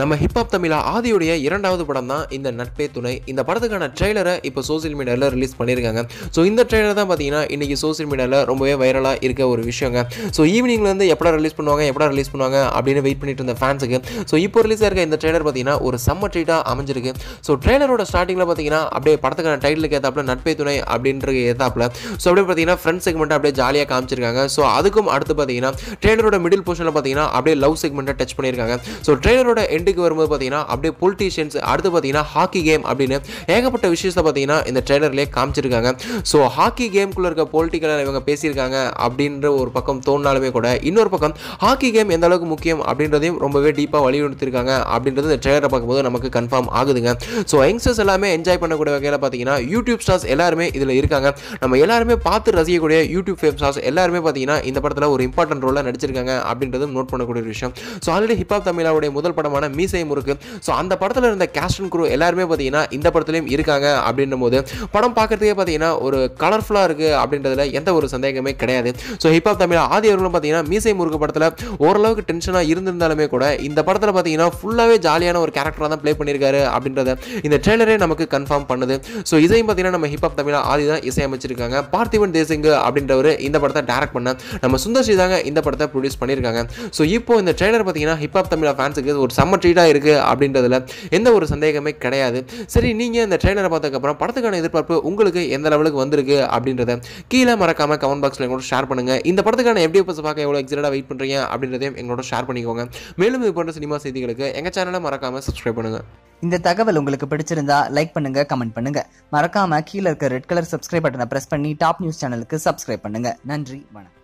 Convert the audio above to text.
நம்ம ஹிப்ஹாப் தமிழா ஆதியுடைய இரண்டாவது படம் தான் இந்த நட்பே துணை. இந்த படத்துக்கான ட்ரெய்லரை இப்போ சோசியல் மீடியாவில் ரிலீஸ் பண்ணியிருக்காங்க ஸோ இந்த ட்ரெய்லர் தான் பார்த்தீங்கன்னா இன்றைக்கி சோசியல் மீடியாவில் ரொம்பவே வைரலாக இருக்க ஒரு விஷயங்க. ஸோ ஈவினிங்லேருந்து எப்படா ரிலீஸ் பண்ணுவாங்க எப்படா ரிலீஸ் பண்ணுவாங்க அப்படின்னு வெயிட் பண்ணிட்டு இருந்த ஃபேன்ஸுக்கு ஸோ இப்போ ரிலீஸ் ஆயிருக்க இந்த ட்ரெய்லர் பார்த்தீங்கன்னா ஒரு செம்ம ட்ரீட்டாக அமைஞ்சிருக்கு. ஸோ ட்ரெய்லரோட ஸ்டார்டிங்கில் பார்த்தீங்கன்னா அப்படியே படத்துக்கான டைட்டிலுக்கு ஏற்றாப்புல நட்பே துணை அப்படின்ற ஏற்றாப்புல ஸோ அப்படியே பார்த்தீங்கன்னா ஃப்ரெண்ட் செக்மெண்ட்டை அப்படியே ஜாலியாக காமிச்சிருக்காங்க. ஸோ அதுக்கும் அடுத்து பார்த்தீங்கன்னா ட்ரெய்லரோட மிடில் போர்ஷனில் பார்த்தீங்கன்னா அப்படியே லவ் செக்மெண்ட்டை டச் பண்ணியிருக்காங்க ஸோ ட்ரெய்லரோட எண்டுக்கு வரும்போது பார்த்தீங்கன்னா அப்படியே பொலிட்டீஷியன்ஸ் அடுத்து பார்த்தீங்கன்னா ஹாக்கி கேம் அப்படின்னு ஏகப்பட்ட விஷயத்தை பார்த்தீங்கன்னா இந்த ட்ரெய்லர்லேயே காமிச்சிருக்காங்க. ஸோ ஹாக்கி கேம்குள்ளே இருக்க பொலிட்டிக்கலாக இவங்க பேசியிருக்காங்க அப்படின்ற ஒரு பக்கம் தோணினாலுமே கூட இன்னொரு பக்கம் ஹாக்கி கேம் எந்த அளவுக்கு முக்கியம் அப்படின்றதையும் ரொம்பவே டீப்பாக வலியுறுத்திருக்காங்க அப்படின்றது இந்த ட்ரெய்லரை பார்க்கும்போது நமக்கு கன்ஃபார்ம் ஆகுதுங்க. ஸோ யங்ஸ்டர்ஸ் எல்லாமே என்ஜாய் பண்ணக்கூடிய வகையில் பார்த்தீங்கன்னா யூடியூப் ஸ்டார்ஸ் எல்லாருமே இதில் இருக்காங்க. நம்ம எல்லாருமே பார்த்து ரசிக்கக்கூடிய யூடியூப் ஃபேம் ஸ்டார்ஸ் எல்லாருமே பார்த்தீங்கன்னா இந்த படத்தில் ஒரு இம்பார்ட்டன்ட் ரோலாக நடிச்சிருக்காங்க அப்படின்றதும் நோட் பண்ணக்கூடிய ஒரு விஷயம். ஸோ ஆல்ரெடி ஹிப்ஹாப் தமிழாவுடைய முதல் படமான மீசை முறுக்கு. ஸோ அந்த படத்தில் இருந்த கேஸ்ட் அண்ட் குரூ எல்லாருமே பார்த்தீங்கன்னா இந்த படத்துலையும் இருக்காங்க அப்படின்னும் போது படம் பார்க்கறதுக்கே பார்த்தீங்கன்னா ஒரு கலர்ஃபுல்லாக இருக்குது அப்படின்றதுல எந்த ஒரு சந்தேகமே கிடையாது. ஸோ ஹிப்ஹாப் தமிழ் ஆதி அவர்களும் பார்த்தீங்கன்னா மீசை முறுக்கு படத்தில் ஓரளவுக்கு டென்ஷனாக இருந்திருந்தாலுமே கூட இந்த படத்தில் பார்த்தீங்கன்னா ஃபுல்லாகவே ஜாலியான ஒரு கேரக்டராக தான் ப்ளே பண்ணியிருக்காரு அப்படின்றத இந்த ட்ரெய்லரே நமக்கு கன்ஃபார்ம் பண்ணுது. ஸோ இதையும் பார்த்தீங்கன்னா நம்ம ஹிப்ஹாப் தமிழ் ஆதி தான் இசையமைச்சிருக்காங்க. பார்த்திபன் தேசிங் அப்படின்றவர் இந்த படத்தை டேரக்ட் பண்ண நம்ம சுந்தர் ஸ்ரீ தாங்க இந்த படத்தை ப்ரொடியூஸ் பண்ணியிருக்காங்க ஸோ இப்போ இந்த ட்ரெய்லர் பார்த்தீங்கன்னா ஹிப்ஹாப் தமிழ் ஃபேன்ஸுக்கு ஒரு செம்ம ட்ரீட்டாக இருக்குது அப்படின்றதுல எந்த ஒரு சந்தேகமே கிடையாது. சரி நீங்கள் இந்த ட்ரெய்லரை பார்த்ததுக்கப்புறம் படத்துக்கான எதிர்பார்ப்பு உங்களுக்கு எந்த லெவலுக்கு வந்திருக்கு அப்படின்றத கீழே மறக்காம கமெண்ட் பாக்ஸில் எங்களோட ஷேர் பண்ணுங்கள் இந்த படத்துக்கான எஃப்டிஎஃப்எஸ் பார்க்க எவ்வளோ எக்ஸைட்டாக வெயிட் பண்ணுறீங்க அப்படின்றதையும் எங்களோட ஷேர் பண்ணிக்கோங்க. மேலும் இது போன்ற சினிமா செய்திகளுக்கு எங்கள் சேனலை மறக்காமல் சப்ஸ்கிரைப் பண்ணுங்கள் இந்த தகவல் உங்களுக்கு பிடிச்சிருந்தா லைக் பண்ணுங்க கமெண்ட் பண்ணுங்க. மறக்காம கீழே இருக்க ரெட் கலர் சப்ஸ்கிரைப் பட்டனை பிரஸ் பண்ணி டாப் நியூஸ் சேனலுக்கு சப்ஸ்கிரைப் பண்ணுங்க. நன்றி வணக்கம்.